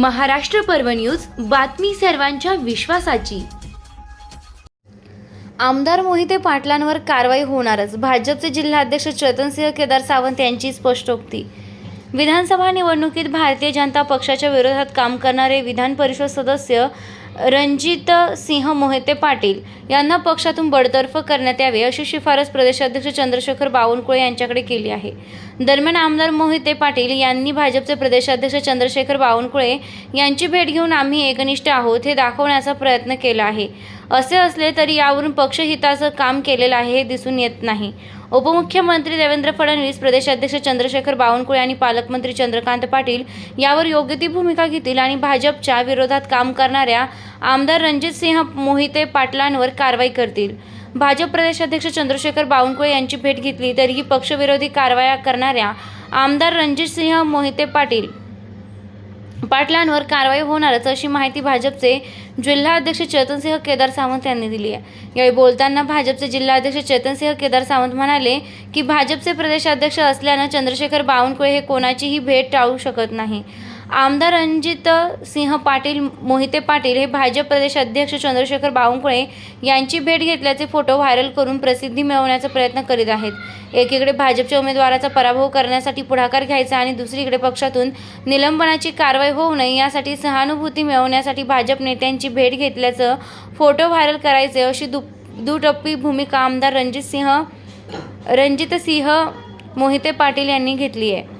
महाराष्ट्र पर्व न्यूज बातमी सर्वांच्या विश्वासाची. आमदार मोहिते पाटलांवर कारवाई होणारच. भाजपचे जिल्हाध्यक्ष चेतनसिंह केदार सावंत यांची स्पष्टोक्ती. विधानसभा निवडणुकीत भारतीय जनता पक्षाच्या विरोधात काम करणारे विधान परिषद सदस्य रणजित सिंह मोहिते पाटील यांना पक्षातून बडतर्फ करण्यात यावे अशी शिफारस प्रदेशाध्यक्ष चंद्रशेखर बावनकुळे यांच्याकडे केली आहे. दरम्यान आमदार मोहिते पाटील यांनी भाजपचे प्रदेशाध्यक्ष चंद्रशेखर बावनकुळे यांची भेट घेऊन आम्ही एकनिष्ठ आहोत हे दाखवण्याचा प्रयत्न केला आहे. असे असले तरी यावरून पक्षहिताचं काम केलेलं आहे हे दिसून येत नाही. उपमुख्यमंत्री देवेंद्र फडणवीस प्रदेशाध्यक्ष चंद्रशेखर बावनकुळे आणि पालकमंत्री चंद्रकांत पाटील यावर योग्य ती भूमिका घेतील आणि भाजपच्या विरोधात काम करणाऱ्या आमदार रणजित सिंह मोहिते पाटलांवर कारवाई करतील. भाजप प्रदेशाध्यक्ष चंद्रशेखर बावनकुळे यांची भेट घेतली तरीही पक्षविरोधी कारवाया करणाऱ्या आमदार रणजित सिंह मोहिते पाटील पाटलांवर कारवाई होणारच अशी माहिती भाजपचे जिल्हाध्यक्ष चेतनसिंह केदार सावंत यांनी दिली आहे. यावेळी बोलताना भाजपचे जिल्हाध्यक्ष चेतनसिंह केदार सावंत म्हणाले की भाजपचे प्रदेशाध्यक्ष असल्यानं चंद्रशेखर बावनकुळे हे कोणाचीही भेट टाळू शकत नाही. आमदार रणजित सिंह पाटील मोहिते पाटील हे भाजप प्रदेश अध्यक्ष चंद्रशेखर बावनकुळे यांची भेट घेतल्याचे फोटो व्हायरल करून प्रसिद्धी मिळवण्याचा प्रयत्न करीत आहेत. एकीकडे भाजपच्या उमेदवाराचा पराभव करण्यासाठी पुढाकार घ्यायचा आणि दुसरीकडे पक्षातून निलंबनाची कारवाई होऊ नये यासाठी सहानुभूती मिळवण्यासाठी भाजप नेत्यांची भेट घेतल्याचं फोटो व्हायरल करायचे अशी दु दुटप्पी भूमिका आमदार रणजित सिंह रणजित सिंह मोहिते पाटील यांनी घेतली आहे.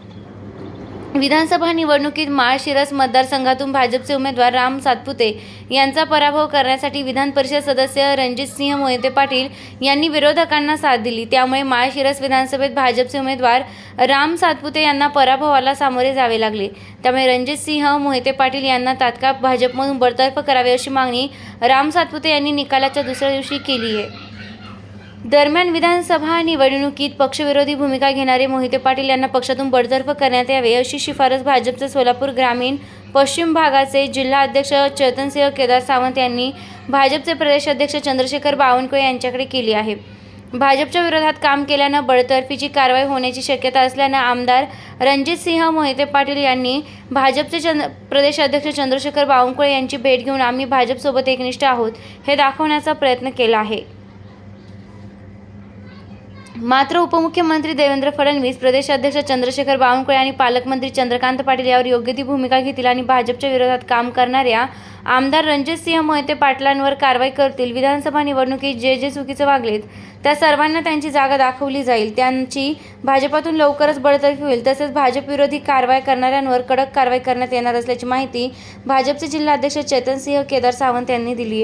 विधानसभा निवडणुकीत माळशिरस मतदारसंघातून भाजपचे उमेदवार राम सातपुते यांचा पराभव करण्यासाठी विधान परिषद सदस्य रणजित सिंह मोहिते पाटील यांनी विरोधकांना साथ दिली. त्यामुळे माळशिरस विधानसभेत भाजपचे उमेदवार राम सातपुते यांना पराभवाला सामोरे जावे लागले. त्यामुळे रणजित सिंह मोहिते पाटील यांना तात्काळ भाजपमधून बडतर्फ करावे अशी मागणी राम सातपुते यांनी निकालाच्या दुसऱ्या दिवशी केली आहे. दरम्यान विधानसभा निवडणुकीत पक्षविरोधी भूमिका घेणारे मोहिते पाटील यांना पक्षातून बडतर्फ करण्यात यावे अशी शिफारस भाजपचे सोलापूर ग्रामीण पश्चिम भागाचे जिल्हा अध्यक्ष चेतनसिंह केदार सावंत यांनी भाजपचे प्रदेशाध्यक्ष चंद्रशेखर बावनकुळे यांच्याकडे केली आहे. भाजपच्या विरोधात काम केल्यानं बडतर्फीची कारवाई होण्याची शक्यता असल्यानं आमदार रणजित सिंह मोहिते पाटील यांनी भाजपचे चंद्र प्रदेशाध्यक्ष चंद्रशेखर बावनकुळे यांची भेट घेऊन आम्ही भाजपसोबत एकनिष्ठ आहोत हे दाखवण्याचा प्रयत्न केला आहे. मात्र उपमुख्यमंत्री देवेंद्र फडणवीस प्रदेशाध्यक्ष चंद्रशेखर बावनकुळे आणि पालकमंत्री चंद्रकांत पाटील यावर योग्य ती भूमिका घेतील आणि भाजपच्या विरोधात काम करणाऱ्या आमदार रणजित सिंह मोहिते पाटलांवर कारवाई करतील. विधानसभा निवडणुकीत जे जे चुकीचं वागलेत त्या सर्वांना त्यांची जागा दाखवली जाईल. त्यांची भाजपातून लवकरच बडतर्फी होईल. तसेच भाजप विरोधी कारवाई करणाऱ्यांवर कडक कारवाई करण्यात येणार असल्याची माहिती भाजपचे जिल्हाध्यक्ष चेतनसिंह केदार सावंत यांनी दिली आहे.